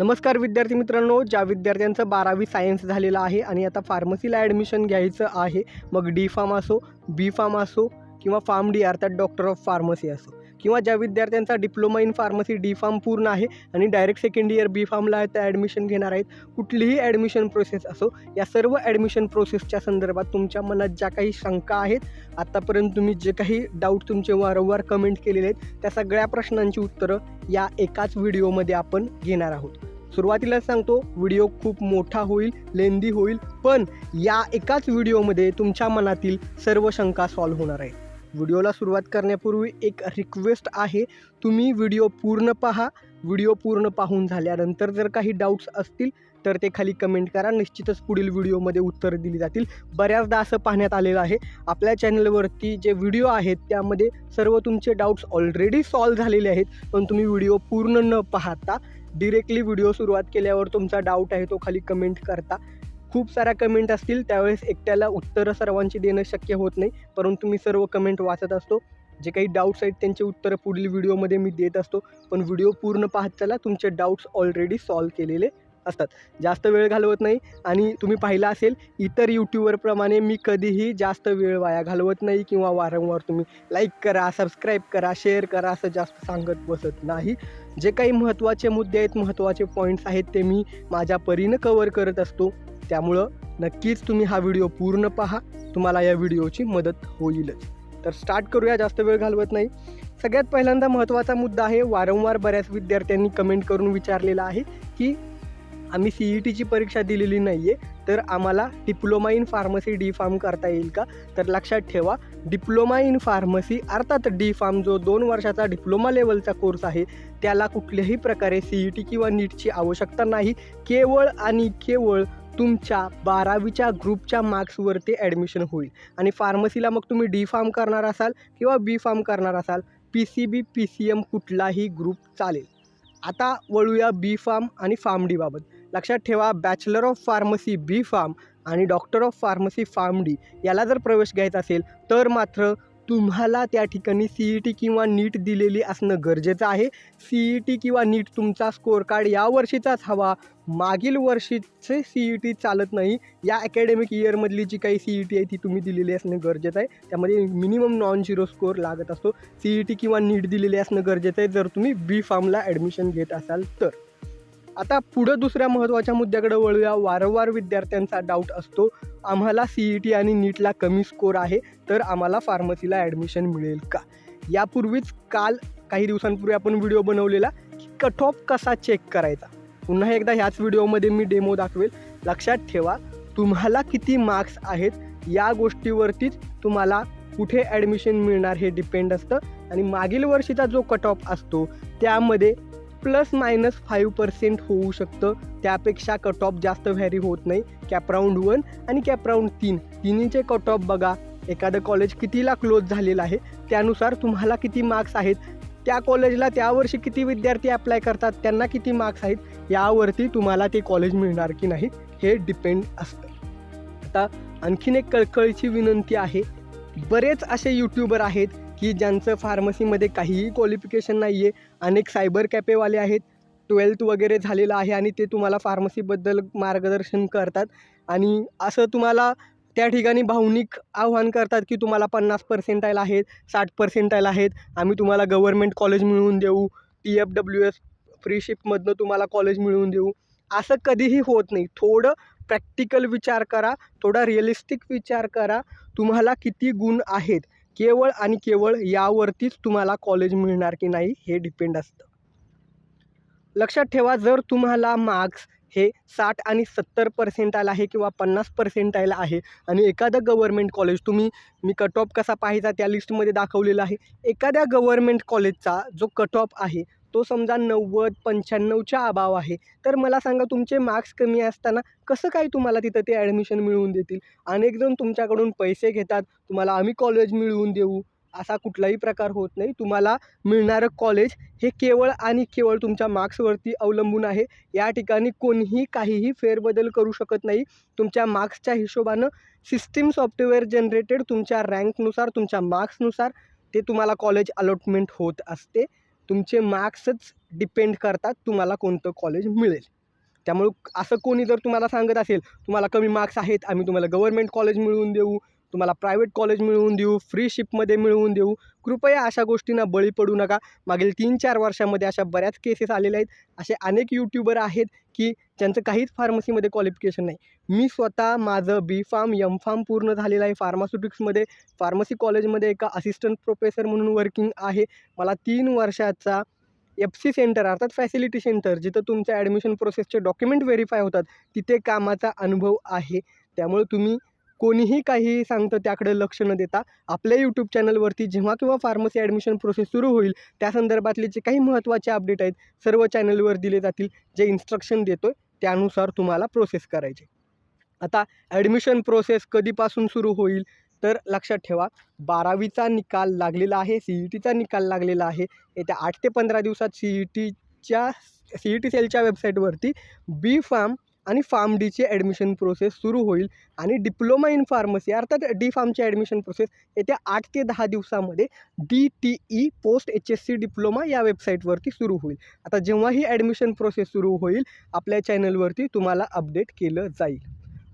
नमस्कार विद्यार्थी मित्रांनो ज्या विद्यार्थ्यांचं बारावी सायन्स झालेलं आहे आणि आता फार्मसीला ॲडमिशन घ्यायचं आहे मग डी फार्म असो बी फार्म असो किंवा फार्म डी अर्थात डॉक्टर ऑफ फार्मसी असो. किंवा ज्या विद्यार्थ्यांचा diploma in pharmacy D pharm पूर्ण आहे आणि डायरेक्ट सेकंड इयर बी फार्मला त्या ॲडमिशन घेणार आहेत कुठलीही ॲडमिशन प्रोसेस असो या सर्व ॲडमिशन प्रोसेसच्या संदर्भात तुमच्या मनात ज्या काही शंका आहेत आत्तापर्यंत तुम्ही जे काही डाऊट तुमचे वारंवार कमेंट केलेले आहेत त्या सगळ्या प्रश्नांची उत्तरं या एकाच व्हिडिओमध्ये आपण घेणार आहोत. सुरुवातीलाच सांगतो व्हिडिओ खूप मोठा होईल लेंदी होईल पण या एकाच व्हिडिओमध्ये तुमच्या मनातील सर्व शंका सॉल्व्ह होणार आहे व्हिडिओला सुरुवात करण्यापूर्वी एक रिक्वेस्ट आहे तुम्ही व्हिडिओ पूर्ण पहा. व्हिडिओ पूर्ण पाहून झाल्यानंतर जर काही डाऊट्स असतील तर ते खाली कमेंट करा. निश्चितच पुढील व्हिडिओमध्ये उत्तर दिली जातील. बऱ्याचदा असं पाहण्यात आलेलं आहे. आपल्या चॅनलवरती जे व्हिडिओ आहेत त्यामध्ये सर्व तुमचे डाऊट्स ऑलरेडी सॉल्व्ह झालेले आहेत. पण तुम्ही व्हिडिओ पूर्ण न पाहता डिरेक्टली व्हिडिओ सुरुवात केल्यावर तुमचा डाऊट आहे तो खाली कमेंट करता. खूप साऱ्या कमेंट असतील त्यावेळेस एकट्याला उत्तरं सर्वांची देणं शक्य होत नाही. परंतु मी सर्व कमेंट वाचत असतो. जे काही डाऊट्स आहेत त्यांचे उत्तरं पुढील व्हिडिओमध्ये मी देत असतो. पण व्हिडिओ पूर्ण पाहत चला तुमचे डाऊट्स ऑलरेडी सॉल्व केलेले असतात. जास्त वेळ घालवत नाही आणि तुम्ही पाहिलं असेल इतर यूट्यूबरप्रमाणे मी कधीही जास्त वेळ वाया घालवत नाही किंवा वारंवार तुम्ही लाईक करा सबस्क्राईब करा शेअर करा असं जास्त सांगत बसत नाही. जे काही महत्त्वाचे मुद्दे आहेत महत्त्वाचे पॉईंट्स आहेत ते मी माझ्या परीनं कवर करत असतो. त्यामुळं नक्कीच तुम्ही हा व्हिडिओ पूर्ण पहा. तुम्हाला या व्हिडिओची मदत होईलच. तर स्टार्ट करूया जास्त वेळ घालवत नाही. सगळ्यात पहिल्यांदा महत्त्वाचा मुद्दा आहे वारंवार बऱ्याच विद्यार्थ्यांनी कमेंट करून विचारलेला आहे की आम्ही सी ई टीची परीक्षा दिलेली नाही आहे तर आम्हाला diploma in pharmacy D pharm करता येईल का? तर लक्षात ठेवा डिप्लोमा इन फार्मसी अर्थात डी फार्म जो दोन वर्षाचा डिप्लोमा लेवलचा कोर्स आहे त्याला कुठल्याही प्रकारे सी ई टी किंवा नीटची आवश्यकता नाही. केवळ आणि केवळ तुमच्या बारावीच्या ग्रुपच्या मार्क्सवरती ॲडमिशन होईल. आणि फार्मसीला मग तुम्ही डी फार्म करणार असाल किंवा बी फार्म करणार असाल P C B P C M कुठलाही ग्रुप चालेल. आता वळूया बी फार्म आणि फार्म डीबाबत लक्षात ठेवा bachelor of pharmacy B pharm आणि doctor of pharmacy pharm D याला जर प्रवेश घ्यायचा असेल तर मात्र तुम्हाला त्या ठिकाणी सी ई टी किंवा नीट दिलेली असणं गरजेचं आहे. सी ई टी किंवा नीट तुमचा स्कोअर कार्ड या वर्षीचाच हवा. मागील वर्षीचे सी ई टी चालत नाही. या अकॅडमिक इयरमधली जी काही सी ई टी आहे ती तुम्ही दिलेली असणं गरजेचं आहे. त्यामध्ये मिनिमम नॉन झिरो स्कोअर लागत असतो. सी ई टी किंवा नीट दिलेली असणं गरजेचं आहे जर तुम्ही बी फार्मला ॲडमिशन घेत असाल तर. आता पुढं दुसऱ्या महत्त्वाच्या मुद्द्याकडे वळूया. वारंवार विद्यार्थ्यांचा डाऊट असतो. आम्हाला सी ई टी आणि नीटला कमी स्कोर आहे तर आम्हाला फार्मसीला ॲडमिशन मिळेल का? यापूर्वीच काल काही दिवसांपूर्वी आपण व्हिडिओ बनवलेला की कट ऑफ कसा चेक करायचा? पुन्हा एकदा ह्याच व्हिडिओमध्ये मी डेमो दाखवेल. लक्षात ठेवा तुम्हाला किती मार्क्स आहेत या गोष्टीवरतीच तुम्हाला कुठे ॲडमिशन मिळणार हे डिपेंड असतं. आणि मागील वर्षीचा जो कट ऑफ असतो त्यामध्ये प्लस मायनस फाईव्ह पर्सेंट होऊ शकतं. त्यापेक्षा कट ऑफ जास्त व्हॅरी होत नाही. कॅपराऊंड वन आणि कॅपराऊंड तीन. तिन्हीचे कट ऑफ बघा. एखादं कॉलेज कितीला क्लोज झालेलं आहे? त्यानुसार तुम्हाला किती मार्क्स आहेत? त्या कॉलेजला त्यावर्षी किती विद्यार्थी अप्लाय करतात? त्यांना किती मार्क्स आहेत? यावरती तुम्हाला ते कॉलेज मिळणार की नाही हे डिपेंड असतं. आता आणखीन एक कळकळीची विनंती आहे. बरेच असे यूट्यूबर आहेत की ज्यांचं फार्मसीमध्ये काहीही क्वालिफिकेशन नाही आहे अनेक सायबर कॅफेवाले आहेत ट्वेल्थ वगैरे झालेलं आहे आणि ते तुम्हाला फार्मसीबद्दल मार्गदर्शन करतात. आणि असं तुम्हाला त्या ठिकाणी भावनिक आव्हान करतात की तुम्हाला पन्नास पर्सेंटाईल आहेत साठ पर्सेंटाईल आहेत आम्ही तुम्हाला गव्हर्मेंट कॉलेज मिळवून देऊ टी एफ डब्ल्यू एस फ्रीशिपमधनं तुम्हाला कॉलेज मिळवून देऊ. असं कधीही होत नाही. थोडं प्रॅक्टिकल विचार करा थोडा रिअलिस्टिक विचार करा तुम्हाला किती गुण आहेत. केवळ आणि केवळ यावरतीच तुम्हाला कॉलेज मिळणार की नाही हे डिपेंड असतं. लक्षात ठेवा जर तुम्हाला मार्क्स हे साठ आणि सत्तर पर्सेंटाईल आहे किंवा पन्नास पर्सेंटाईल आहे आणि एखादं गव्हर्मेंट कॉलेज तुम्ही मी कट ऑफ कसा पाहायचा त्या लिस्टमध्ये दाखवलेला आहे. एखाद्या गव्हर्मेंट कॉलेजचा जो कट ऑफ आहे तो समजा नव्वद पंच्याण्णवच्या अभाव आहे. तर मला सांगा तुमचे मार्क्स कमी असताना कसं काय तुम्हाला तिथं ते ॲडमिशन मिळवून देतील? अनेक जण तुमच्याकडून पैसे घेतात तुम्हाला आम्ही कॉलेज मिळवून देऊ. असा कुठलाही प्रकार होत नाही. तुम्हाला मिळणारं कॉलेज हे केवळ आणि केवळ तुमच्या मार्क्सवरती अवलंबून आहे. या ठिकाणी कोणीही काहीही फेरबदल करू शकत नाही. तुमच्या मार्क्सच्या हिशोबानं सिस्टीम सॉफ्टवेअर जनरेटेड तुमच्या रँकनुसार तुमच्या मार्क्सनुसार ते तुम्हाला कॉलेज अलॉटमेंट होत असते. तुमचे मार्क्सच डिपेंड करतात तुम्हाला कोणतं कॉलेज मिळेल. त्यामुळं असं कोणी जर तुम्हाला सांगत असेल तुम्हाला कमी मार्क्स आहेत आम्ही तुम्हाला गव्हर्मेंट कॉलेज मिळवून देऊ तुम्हाला प्रायव्हेट कॉलेज मिळवून देऊ फ्री शिपमध्ये मिळवून देऊ कृपया अशा गोष्टींना बळी पडू नका. मागील तीन चार वर्षामध्ये अशा बऱ्याच केसेस आलेल्या आहेत. असे अनेक यूट्यूबर आहेत की ज्यांचं काहीच फार्मसीमध्ये क्वालिफिकेशन नाही. मी स्वतः माझं बी फार्म यम फार्म पूर्ण झालेलं आहे. फार्मास्युटिक्समध्ये फार्मसी कॉलेजमध्ये एका असिस्टंट प्रोफेसर म्हणून वर्किंग आहे. मला तीन वर्षाचा एफ सी सेंटर अर्थात फॅसिलिटी सेंटर जिथं तुमच्या ॲडमिशन प्रोसेसचे डॉक्युमेंट व्हेरीफाय होतात तिथे कामाचा अनुभव आहे. त्यामुळे तुम्ही कोणीही काहीही सांगतं त्याकडे लक्ष न देता आपल्या यूट्यूब चॅनलवरती जेव्हा किंवा फार्मसी ॲडमिशन प्रोसेस सुरू होईल त्या संदर्भातले जे काही महत्त्वाचे अपडेट आहेत सर्व चॅनलवर दिले जातील जे इन्स्ट्रक्शन देतो आहे त्यानुसार तुम्हाला प्रोसेस करायचे. आता ॲडमिशन प्रोसेस कधीपासून सुरू होईल? तर लक्षात ठेवा बारावीचा निकाल लागलेला आहे सी ई टीचा निकाल लागलेला आहे. येत्या आठ ते पंधरा दिवसात सी ई टीच्या सी ई टी सेलच्या वेबसाईटवरती बी फार्म आणि फार्म डीची ॲडमिशन प्रोसेस सुरू होईल. आणि डिप्लोमा इन फार्मसी अर्थात डी फार्मची ॲडमिशन प्रोसेस येत्या आठ ते दहा दिवसामध्ये D T E post H S C diploma या वेबसाईटवरती सुरू होईल. आता जेव्हा ही ॲडमिशन प्रोसेस सुरू होईल आपल्या चॅनलवरती तुम्हाला अपडेट केलं जाईल.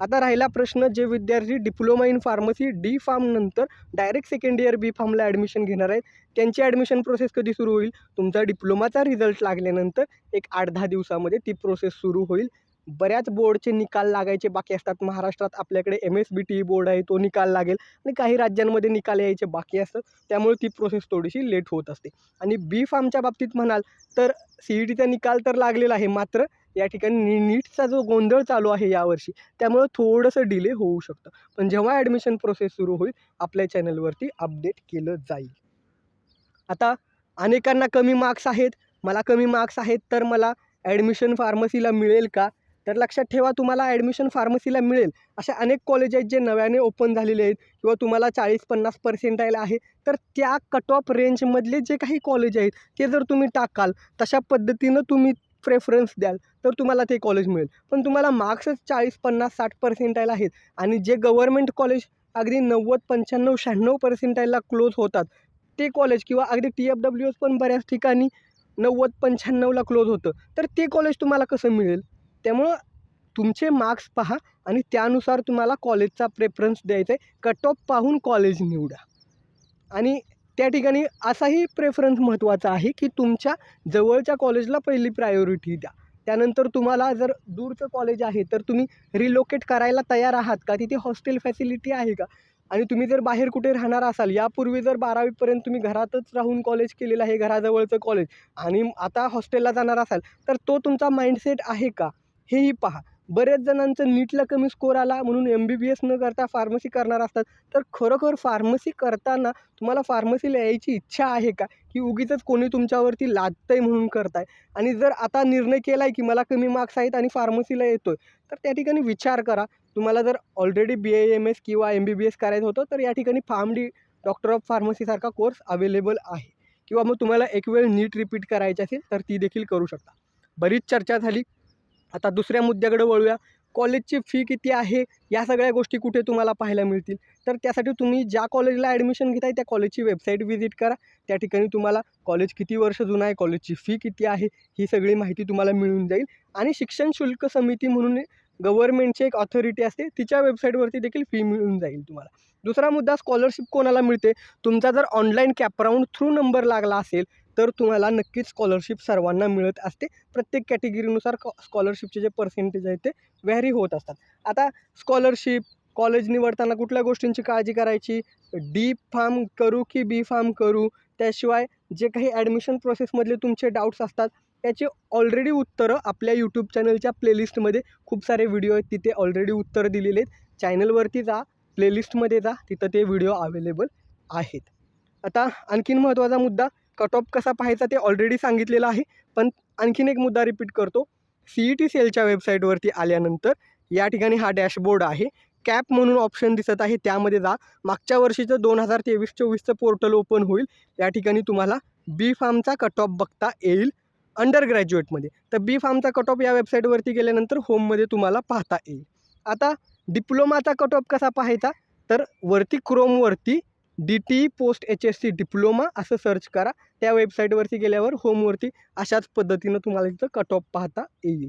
आता राहिला प्रश्न जे विद्यार्थी डिप्लोमा इन फार्मसी डी फार्मनंतर डायरेक्ट सेकंड इयर बी फार्मला ॲडमिशन घेणार आहेत त्यांची ॲडमिशन प्रोसेस कधी सुरू होईल? तुमचा डिप्लोमाचा रिझल्ट लागल्यानंतर एक आठ दहा दिवसामध्ये ती प्रोसेस सुरू होईल. बऱ्याच बोर्डचे निकाल लागायचे बाकी असतात महाराष्ट्रात आपल्याकडे M S B T board आहे तो निकाल लागेल आणि काही राज्यांमध्ये निकाल यायचे बाकी असतात त्यामुळे ती प्रोसेस थोडीशी लेट होत असते. आणि बी फार्मच्या बाबतीत म्हणाल तर सी ई टीचा निकाल तर लागलेला आहे मात्र या ठिकाणी नी नीटचा जो गोंधळ चालू आहे यावर्षी त्यामुळं थोडंसं डिले होऊ शकतं. पण जेव्हा ॲडमिशन प्रोसेस सुरू होईल आपल्या चॅनलवरती अपडेट केलं जाईल. आता अनेकांना कमी मार्क्स आहेत मला कमी मार्क्स आहेत तर मला ॲडमिशन फार्मसीला मिळेल का? तर लक्षात ठेवा तुम्हाला ॲडमिशन फार्मसीला मिळेल. अशा अनेक कॉलेज आहेत जे नव्याने ओपन झालेले आहेत किंवा तुम्हाला चाळीस पन्नास पर्सेंटाईल आहे. तर त्या कट ऑफ रेंजमधले जे काही कॉलेज आहेत ते जर तुम्ही टाकाल तशा पद्धतीनं तुम्ही प्रेफरन्स द्याल तर तुम्हाला ते कॉलेज मिळेल. पण तुम्हाला मार्क्सच चाळीस पन्नास साठ पर्सेंटाईल आहेत. आणि जे गव्हर्मेंट कॉलेज अगदी नव्वद पंच्याण्णव शहाण्णव पर्सेंटाईलला क्लोज होतात ते कॉलेज किंवा अगदी टी एफ डब्ल्यू एस पण बऱ्याच ठिकाणी नव्वद पंच्याण्णवला क्लोज होतं. तर ते कॉलेज तुम्हाला कसं मिळेल? त्यामुळं तुमचे मार्क्स पहा आणि त्यानुसार तुम्हाला कॉलेजचा प्रेफरन्स द्यायचा आहे. कट ऑफ पाहून कॉलेज निवडा. आणि त्या ठिकाणी असाही प्रेफरन्स महत्त्वाचा आहे की तुमच्या जवळच्या कॉलेजला पहिली प्रायोरिटी द्या. त्यानंतर तुम्हाला जर दूरचं कॉलेज आहे तर तुम्ही रिलोकेट करायला तयार आहात का? तिथे हॉस्टेल फॅसिलिटी आहे का? आणि तुम्ही जर बाहेर कुठे राहणार असाल यापूर्वी जर बारावीपर्यंत तुम्ही घरातच राहून कॉलेज केलेलं आहे घराजवळचं कॉलेज आणि आता हॉस्टेलला जाणार असाल तर तो तुमचा माइंडसेट आहे का? हेही पहा. बऱ्याच जणांचं नीटला कमी स्कोर आला म्हणून एम बी बी एस न करता फार्मसी करणार असतात. तर खरोखर फार्मसी करताना तुम्हाला फार्मसीला यायची इच्छा आहे का? की उगीच कोणी तुमच्यावरती लादतंय म्हणून करताय? आणि जर आता निर्णय केला आहे की मला कमी मार्क्स आहेत आणि फार्मसीला येतो आहे तर त्या ठिकाणी विचार करा. तुम्हाला जर already B A M S किंवा एम बी बी एस करायचं होतं तर या ठिकाणी फार्म डी डॉक्टर ऑफ फार्मसीसारखा कोर्स अवेलेबल आहे. किंवा मग तुम्हाला एक वेळ नीट रिपीट करायची असेल तर ती देखील करू शकता. बरीच चर्चा झाली. आता दुसऱ्या मुद्द्याकडे वळूया. कॉलेजची फी किती आहे? या सगळ्या गोष्टी कुठे तुम्हाला पाहायला मिळतील? तर त्यासाठी तुम्ही ज्या कॉलेजला ॲडमिशन घेताय त्या कॉलेजची वेबसाईट व्हिजिट करा. त्या ठिकाणी तुम्हाला कॉलेज किती वर्ष जुनं आहे कॉलेजची फी किती आहे ही सगळी माहिती तुम्हाला मिळून जाईल. आणि शिक्षण शुल्क समिती म्हणून गव्हर्नमेंटची एक ऑथॉरिटी असते तिच्या वेबसाईटवरती देखील फी मिळून जाईल तुम्हाला. दुसरा मुद्दा स्कॉलरशिप कोणाला मिळते? तुमचा जर ऑनलाईन कॅपराऊंड थ्रू नंबर लागला असेल तर तुम्हाला नक्कीच स्कॉलरशिप सर्वांना मिळत असते. प्रत्येक कॅटेगरीनुसार स्कॉलरशिपचे जे पर्सेंटेज आहे ते व्हॅरी होत असतात. आता स्कॉलरशिप कॉलेज निवडताना कुठल्या गोष्टींची काळजी करायची? डी फार्म करू की बी फार्म करू? त्याशिवाय जे काही ॲडमिशन प्रोसेसमधले तुमचे डाऊट्स असतात त्याची ऑलरेडी उत्तरं आपल्या यूट्यूब चॅनलच्या प्लेलिस्टमध्ये खूप सारे व्हिडिओ आहेत. तिथे ऑलरेडी उत्तरं दिलेले आहेत. चॅनलवरती जा प्लेलिस्टमध्ये जा तिथं ते व्हिडिओ अवेलेबल आहेत. आता आणखीन महत्त्वाचा मुद्दा कट ऑफ कसा पाहायचा ते ऑलरेडी सांगितलेलं आहे. पण आणखीन एक मुद्दा रिपीट करतो. सी ई टी सेलच्या वेबसाईटवरती आल्यानंतर या ठिकाणी हा डॅशबोर्ड आहे. कॅप म्हणून ऑप्शन दिसत आहे. त्यामध्ये जा. मागच्या वर्षीचं दोन हजार तेवीस चोवीसचं पोर्टल ओपन होईल. या ठिकाणी तुम्हाला बी फार्मचा कट ऑफ बघता येईल अंडर ग्रॅज्युएटमध्ये तर बी फार्मचा कट ऑफ या वेबसाईटवरती गेल्यानंतर होममध्ये तुम्हाला पाहता येईल. आता डिप्लोमाचा कट ऑफ कसा पाहायचा? तर वरती क्रोमवरती D T post H S C diploma असं सर्च करा. त्या वेबसाईटवरती गेल्यावर होमवरती अशाच पद्धतीनं तुम्हाला तिथं कट ऑफ पाहता येईल.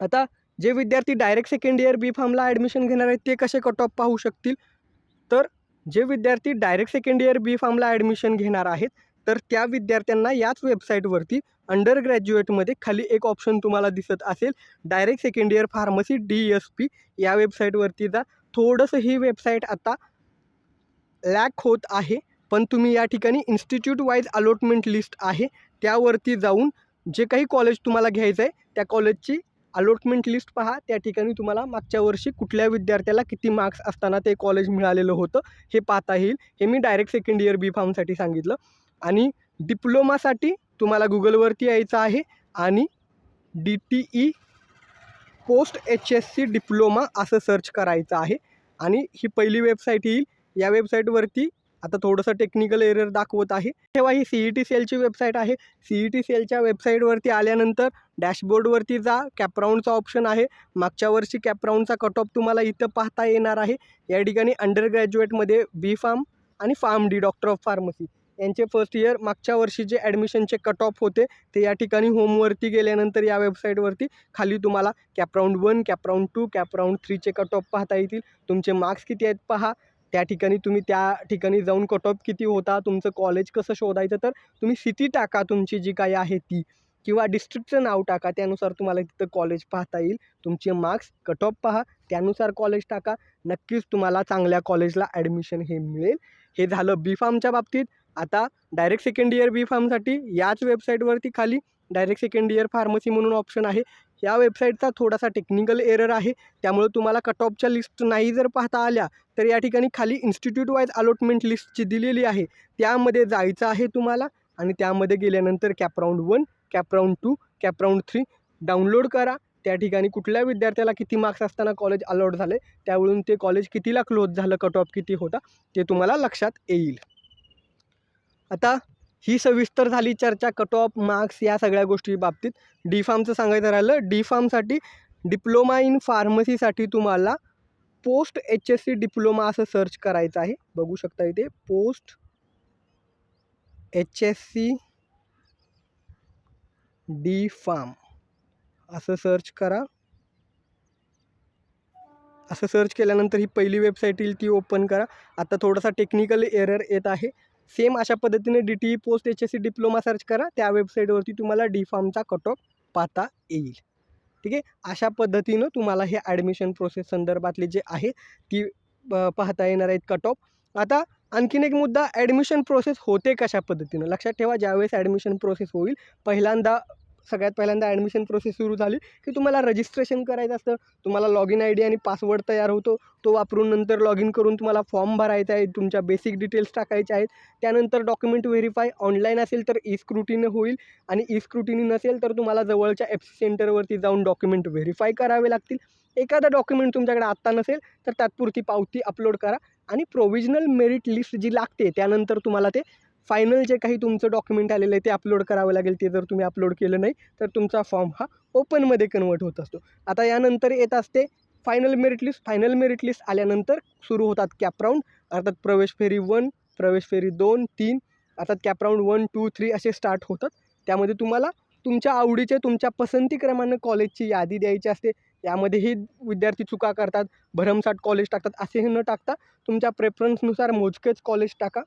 आता जे विद्यार्थी डायरेक्ट सेकंड इयर बी फार्मला ॲडमिशन घेणार आहेत ते कसे कट ऑफ पाहू शकतील? तर जे विद्यार्थी डायरेक्ट सेकंड इयर बी फार्मला ॲडमिशन घेणार आहेत तर त्या विद्यार्थ्यांना याच वेबसाईटवरती अंडर ग्रॅज्युएटमध्ये खाली एक ऑप्शन तुम्हाला दिसत असेल direct second year pharmacy D S P या वेबसाईटवरती जा. थोडंसं ही वेबसाईट आता लॅक होत आहे पण तुम्ही या ठिकाणी इन्स्टिट्यूट वाईज अलॉटमेंट लिस्ट आहे. त्यावरती जाऊन जे काही कॉलेज तुम्हाला घ्यायचं आहे त्या कॉलेजची अलॉटमेंट लिस्ट पहा. त्या ठिकाणी तुम्हाला मागच्या वर्षी कुठल्या विद्यार्थ्याला किती मार्क्स असताना ते कॉलेज मिळालेलं होतं हे पाहता येईल. हे मी डायरेक्ट सेकंड इयर बी फार्मसाठी सांगितलं. आणि डिप्लोमासाठी तुम्हाला गुगलवरती यायचं आहे आणि D T E post H S C diploma असं सर्च करायचं आहे. आणि ही पहिली वेबसाईट येईल. या वेबसाईटवरती आता थोडंसं टेक्निकल एरर दाखवत आहे. तेव्हा ही सी ई टी सेलची वेबसाईट आहे. सी ई टी सेलच्या वेबसाईटवरती आल्यानंतर डॅशबोर्डवरती जा. कॅपराऊंडचा ऑप्शन आहे. मागच्या वर्षी कॅपराऊंडचा कट ऑफ तुम्हाला इथं पाहता येणार आहे. या ठिकाणी अंडर ग्रॅज्युएटमध्ये बी फार्म आणि pharm D doctor of pharmacy यांचे फर्स्ट इयर मागच्या वर्षी जे ॲडमिशनचे कट ऑफ होते. ते या ठिकाणी होमवरती गेल्यानंतर या वेबसाईटवरती खाली तुम्हाला CAP round one CAP round two CAP round थ्रीचे cut off पाहता येतील. तुमचे मार्क्स किती आहेत? पहा. त्या ठिकाणी तुम्ही त्या ठिकाणी जाऊन कट ऑफ किती होता तुमचं कॉलेज कसं शोधायचं तर तुम्ही सिटी टाका तुमची जी काही आहे ती किंवा डिस्ट्रिक्टचं नाव टाका त्यानुसार तुम्हाला तिथं कॉलेज पाहता येईल. तुमचे मार्क्स कट ऑफ पहा त्यानुसार कॉलेज टाका. नक्कीच तुम्हाला चांगल्या कॉलेजला ॲडमिशन हे मिळेल. हे झालं बी फार्मच्या बाबतीत. आता डायरेक्ट सेकंड इयर बी फार्मसाठी याच वेबसाईटवरती खाली डायरेक्ट सेकंड इयर फार्मसी म्हणून ऑप्शन आहे. या वेबसाईटचा थोडासा टेक्निकल एरर आहे. त्यामुळे तुम्हाला कट ऑफच्या लिस्ट नाही जर पाहता आल्या तर या ठिकाणी खाली इन्स्टिट्यूट वाईज अलॉटमेंट लिस्टची दिलेली आहे. त्यामध्ये जायचं आहे तुम्हाला आणि त्यामध्ये गेल्यानंतर CAP round one CAP round two CAP round three download करा. त्या ठिकाणी कुठल्या विद्यार्थ्याला किती मार्क्स असताना कॉलेज अलॉट झाले त्यावरून ते कॉलेज कितीला क्लोज झालं कट ऑफ किती होता ते तुम्हाला लक्षात येईल. आता ही सविस्तर झाली चर्चा कट ऑफ मार्क्स या सगळ्या गोष्टी बाबतीत. डी फार्मचं सांगायचं राहिलं डी फार्मसाठी डिप्लोमा इन फार्मसीसाठी तुम्हाला post H S C diploma असं सर्च करायचं आहे. बघू शकता इथे post H S C D pharm असं सर्च करा. असं सर्च केल्यानंतर ही पहिली वेबसाईट येईल ती ओपन करा. आता थोडासा टेक्निकल एरर येत आहे. सेम अशा पद्धतीने D T E post H S C diploma search करा. त्या वेबसाईटवरती तुम्हाला डी फार्मचा कट ऑफ पाहता येईल. ठीक आहे? अशा पद्धतीनं तुम्हाला हे ॲडमिशन प्रोसेस संदर्भातले जे आहे ती प- पाहता येणार आहेत कट ऑफ आता आणखीन एक मुद्दा ॲडमिशन प्रोसेस होते कशा पद्धतीनं? लक्षात ठेवा ज्यावेळेस ॲडमिशन प्रोसेस होईल पहिल्यांदा सगळ्यात पहिल्यांदा ॲडमिशन प्रोसेस सुरू झाली की तुम्हाला रजिस्ट्रेशन करायचं असतं. तुम्हाला लॉग इन आय डी आणि पासवर्ड तयार होतो. तो वापरून नंतर लॉग इन करून तुम्हाला फॉर्म भरायचा आहे तुमच्या बेसिक डिटेल्स टाकायच्या आहेत. त्यानंतर डॉक्युमेंट व्हेरीफाय ऑनलाईन असेल तर ई स्क्रुटीनं होईल आणि ई स्क्रुटीनी नसेल तर तुम्हाला जवळच्या एफ सी सेंटरवरती जाऊन डॉक्युमेंट व्हेरीफाय करावे लागतील. एखादा डॉक्युमेंट तुमच्याकडे आत्ता नसेल तर तात्पुरती पावती अपलोड करा आणि प्रोविजनल मेरिट लिस्ट जी लागते त्यानंतर तुम्हाला ते फायनल जे काही तुमचं डॉक्युमेंट आलेलं आहे ते अपलोड करावं लागेल ते जर तुम्ही अपलोड केलं नाही तर तुमचा फॉर्म हा ओपनमध्ये कन्वर्ट होत असतो. आता यानंतर येत असते final merit list final merit list आल्यानंतर सुरू होतात कॅपराऊंड अर्थात प्रवेश फेरी वन प्रवेश फेरी दोन तीन अर्थात cap round one two three असे स्टार्ट होतात. त्यामध्ये तुम्हाला तुमच्या आवडीचे तुमच्या पसंतीक्रमानं कॉलेजची यादी द्यायची असते. यामध्येही विद्यार्थी चुका करतात भरमसाठ कॉलेज टाकतात असेही न टाकता तुमच्या प्रेफरन्सनुसार मोजकेच कॉलेज टाका.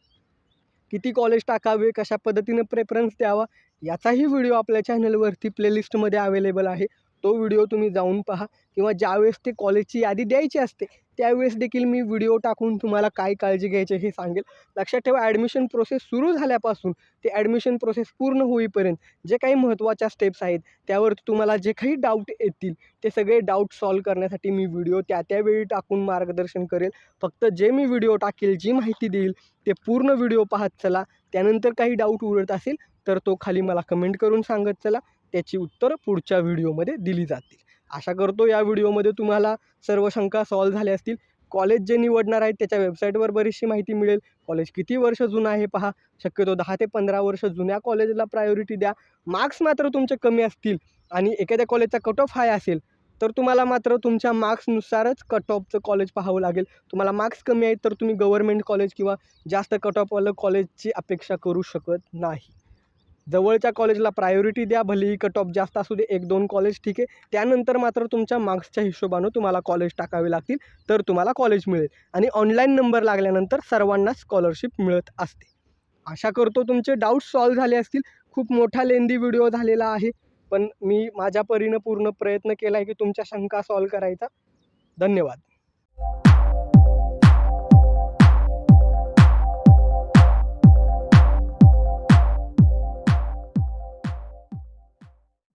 किती कॉलेज टाकावे कशा पद्धतीनं प्रेफरन्स द्यावा याचाही व्हिडिओ आपल्या चॅनलवरती प्लेलिस्टमध्ये अवेलेबल आहे. तो व्हिडिओ तुम्ही जाऊन पहा किंवा ज्यावेळेस ते कॉलेजची यादी द्यायची असते त्यावेळेस देखील मी व्हिडिओ टाकून तुम्हाला काय काळजी घ्यायची हे सांगेल. लक्षात ठेवा ॲडमिशन प्रोसेस सुरू झाल्यापासून ते ॲडमिशन प्रोसेस पूर्ण होईपर्यंत जे काही महत्त्वाच्या स्टेप्स आहेत त्यावर तुम्हाला जे काही डाऊट येतील ते सगळे डाऊट सॉल्व करण्यासाठी मी व्हिडिओ त्या त्यावेळी टाकून मार्गदर्शन करेल. फक्त जे मी व्हिडिओ टाकेल जी माहिती देईल ते पूर्ण व्हिडिओ पाहत चला. त्यानंतर काही डाऊट उरत असेल तर तो खाली मला कमेंट करून सांगत चला. त्याची उत्तरं पुढच्या व्हिडिओमध्ये दिली जातील. आशा करतो या व्हिडिओमध्ये तुम्हाला सर्व शंका सॉल्व झाल्या असतील. कॉलेज जे निवडणार आहेत त्याच्या वेबसाईटवर बरीचशी माहिती मिळेल. कॉलेज किती वर्ष जुनं आहे पहा. शक्यतो दहा ते पंधरा वर्ष जुन्या कॉलेजला प्रायोरिटी द्या. मार्क्स मात्र तुमचे कमी असतील आणि एखाद्या कॉलेजचा कट ऑफ हाय असेल तर तुम्हाला मात्र तुमच्या मार्क्सनुसारच कट ऑफचं कॉलेज पाहावं लागेल. तुम्हाला मार्क्स कमी आहेत तर तुम्ही गव्हर्मेंट कॉलेज किंवा जास्त कट ऑफवालं कॉलेजची अपेक्षा करू शकत नाही. जवळच्या कॉलेजला प्रायोरिटी द्या भलेही कट ऑफ जास्त असू दे एक दोन कॉलेज ठीक आहे. त्यानंतर मात्र तुमच्या मार्क्सच्या हिशोबानं तुम्हाला कॉलेज टाकावे लागतील तर तुम्हाला कॉलेज मिळेल. आणि ऑनलाईन नंबर लागल्यानंतर सर्वांना स्कॉलरशिप मिळत असते. आशा करतो तुमचे डाऊट्स सॉल्व्ह झाले असतील. खूप मोठा लेंदी व्हिडिओ झालेला आहे. पण मी माझ्या परीनं पूर्ण प्रयत्न केला आहे की तुमच्या शंका सॉल्व्ह करायचा. धन्यवाद.